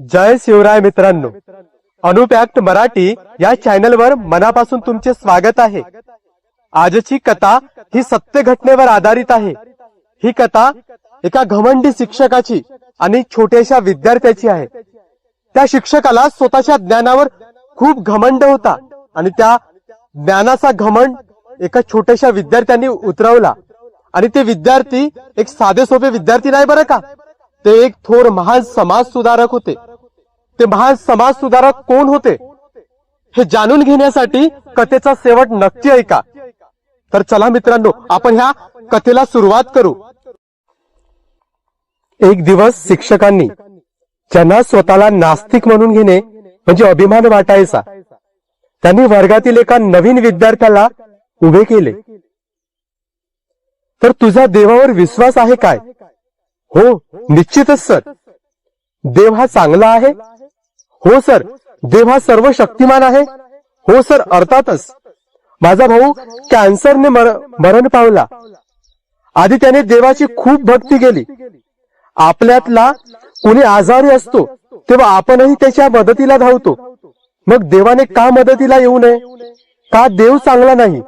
जय शिवराय मित्रांनो. अनुपॅक्ट मराठी या चॅनलवर मनापासून तुमचे स्वागत आहे. आजची कथा ही सत्य घटनेवर आधारित आहे. ही कथा एका घमंडी शिक्षकाची आणि छोट्याशा विद्यार्थ्याची आहे. त्या शिक्षकाला स्वतःच्या ज्ञानावर खूप घमंड होता आणि त्या ज्ञानाचा घमंड एका छोट्याशा विद्यार्थ्यांनी उतरवला. आणि ते विद्यार्थी एक साधे सोपे विद्यार्थी नाही बरं का? ते एक थोर महान समाज सुधारक होते. ते महान समाज सुधारक कोण होते? हे जाणून घेण्यासाठी कथेचा शेवट नक्की ऐका. तर चला मित्रांनो आपण ह्या कथेला सुरुवात करू. एक दिवस शिक्षकांनी ज्यांना स्वतःला नास्तिक म्हणून घेणे म्हणजे अभिमान वाटायचा त्यांनी वर्गातील एका नवीन विद्यार्थ्याला उभे केले. तर तुझा देवावर विश्वास आहे काय? हो निश्चितच सर. देव हा चांगला आहे? हो सर. देव हा सर्व शक्तिमान आहे? हो सर अर्थातच. माझा भाऊ कॅन्सरने मरण पावला. आधी त्याने देवाची खूप भक्ती केली. आपल्यातला कुणी आजारी असतो तेव्हा आपणही त्याच्या मदतीला धावतो. मग देवाने का मदतीला येऊ नये? का देव चांगला नाही?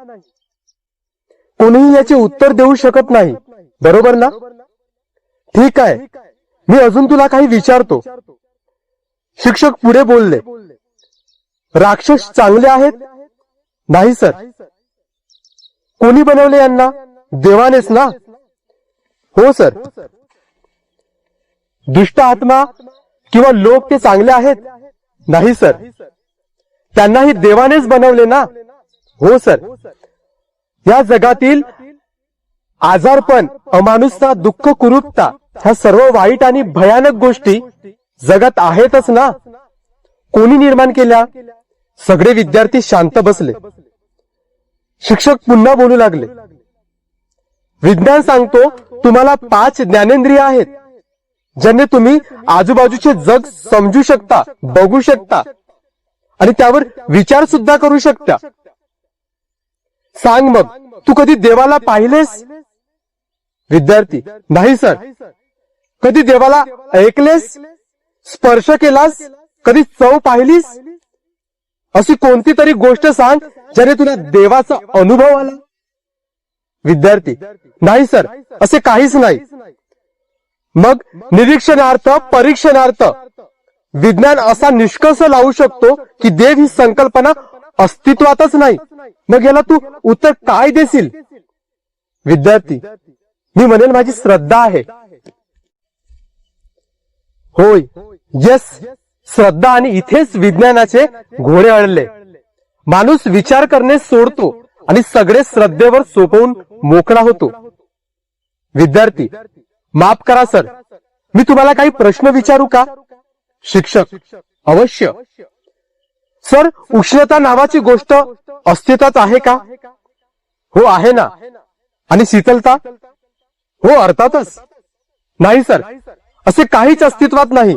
कोणीही याचे उत्तर देऊ शकत नाही. बरोबर ना? ठीक आहे. मी अजून तुला काही विचारतो. शिक्षक पुढे बोलले राक्षस चांगले आहेत? नाही सर. कोणी बनवले यांना? देवानेच ना? हो सर. दुष्ट आत्मा किंवा लोक ते चांगले आहेत? नाही सर. त्यांनाही देवानेच बनवले ना? हो सर. या जगातील आजारपण अमानुषता दुःख कुरूपता ह्या सर्व वाईट आणि भयानक गोष्टी जगात आहेतच ना? कोणी निर्माण केल्या? सगळे विद्यार्थी शांत बसले. शिक्षक पुन्हा बोलू लागले. विज्ञान सांगतो तुम्हाला पाच ज्ञानेंद्रिय आहेत ज्याने तुम्ही आजूबाजूचे जग समजू शकता बघू शकता आणि त्यावर विचार सुद्धा करू शकता. सांग मग तू कधी देवाला पाहिलेस? विद्यार्थी नाही सर. कधी देवाला ऐकलेस? स्पर्श केलास? कधी चव पाहिलीस? अशी कोणती तरी गोष्ट सांग ज्याने तुला देवाचा अनुभव आला? विद्यार्थी नाही सर. असे काहीच नाही. मग निरीक्षणार्थ परीक्षणार्थ विज्ञान असा निष्कर्ष लावू शकतो की देव ही संकल्पना अस्तित्वातच नाही. मग याला तू उत्तर काय देशील? विद्यार्थी मी म्हणेल माझी श्रद्धा आहे. होय यस श्रद्धा आणि इथेच विज्ञानाचे घोडे अडले. माणूस विचार करणे सोडतो आणि सगळे श्रद्धेवर सोपवून मोकळा होतो. विद्यार्थी माफ करा सर. मी तुम्हाला काही प्रश्न विचारू का? शिक्षक अवश्य. सर उष्णता नावाची गोष्ट अस्तित्वात आहे का? हो आहे ना. आणि शीतलता? हो अर्थातच. नाही सर. असे काहीच अस्तित्वात नाही.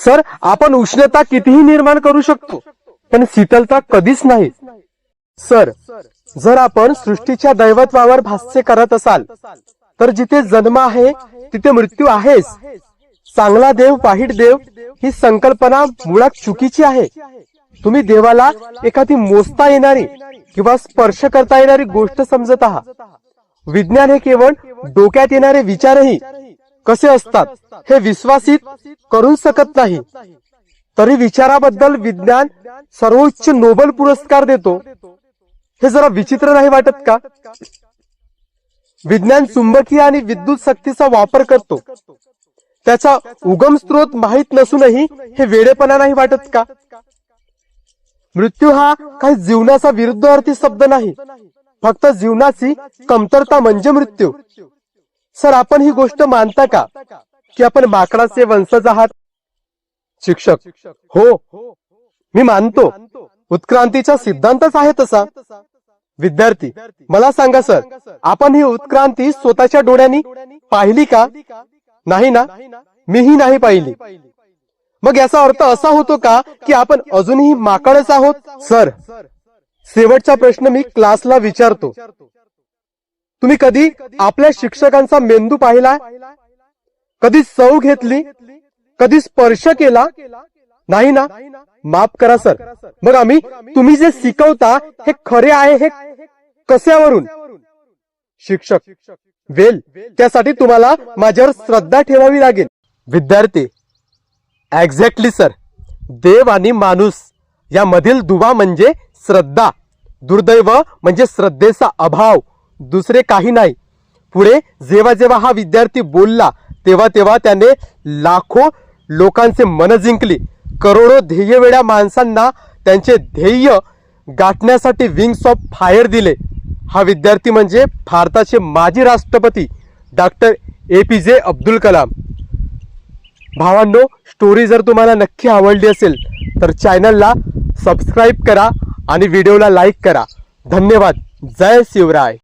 सर आपण उष्णता कितीही निर्माण करू शकतो पण शीतलता कधीच नाही. सर जर आपण सृष्टीच्या दैवत्वावर भाष्य करत असाल तर जिथे जन्म आहे तिथे मृत्यू आहेच. चांगला देव वाईट देव ही संकल्पना मुळात चुकीची आहे. तुम्ही देवाला एखादी मोजता येणारी किंवा स्पर्श करता येणारी गोष्ट समजत आहात. विज्ञान हे केवळ डोक्यात येणारे विचारही कसे असतात हे विश्वासित करू शकत नाही. तरी विचाराबद्दल विज्ञान सर्वोच्च नोबेल पुरस्कार देतो. हे जरा विचित्र नाही वाटत का? विज्ञान चुंबकीय आणि विद्युत शक्तीचा वापर करतो. त्याचा उगम स्त्रोत माहीत नसूनही हे वेडेपणा नाही वाटत का? मृत्यू हा काही जीवनाचा विरुद्ध अर्थी शब्द नाही. फक्त जीवनाची कमतरता म्हणजे मृत्यू. सर आपण ही गोष्ट मानता का? की आपण माकडाचे वंशज आहात? शिक्षक. हो. मी मानतो. उत्क्रांतीचा सिद्धांतच आहे तसा. विद्यार्थी मला सांगा सर आपण ही उत्क्रांती स्वतःच्या डोळ्यांनी पाहिली का? नाही ना? मीही नाही पाहिली. मग याचा अर्थ असा होतो का की आपण अजूनही माकडच आहोत? सर शेवटचा प्रश्न मी क्लासला विचारतो. तुम्ही कधी आपल्या शिक्षकांचा मेंदू पाहिला? कधी चव घेतली? कधी स्पर्श केला? नाही ना? माफ करा सर. मग आम्ही तुम्ही जे शिकवता हे खरे आहे हे कशावरून? शिक्षक वेल त्यासाठी तुम्हाला माझ्यावर श्रद्धा ठेवावी लागेल. विद्यार्थी एक्झॅक्टली सर देव आणि माणूस. यामधील दुवा म्हणजे श्रद्धा. दुर्दैव म्हणजे श्रद्धेचा अभाव. दुसरे काही नाही. पुढे जेव्हा जेव्हा हा विद्यार्थी बोलला तेव्हा तेव्हा त्याने लाखो लोकांचे मन जिंकली. करोडो ध्येयवेड्या माणसांना त्यांचे ध्येय गाठण्यासाठी विंग्स ऑफ फायर दिले. हा विद्यार्थी म्हणजे भारताचे माजी राष्ट्रपती डॉक्टर ए पी जे अब्दुल कलाम. भावांनो स्टोरी जर तुम्हाला नक्की आवडली असेल तर चॅनलला सबस्क्राईब करा आणि व्हिडिओला लाईक करा. धन्यवाद. जय शिवराय.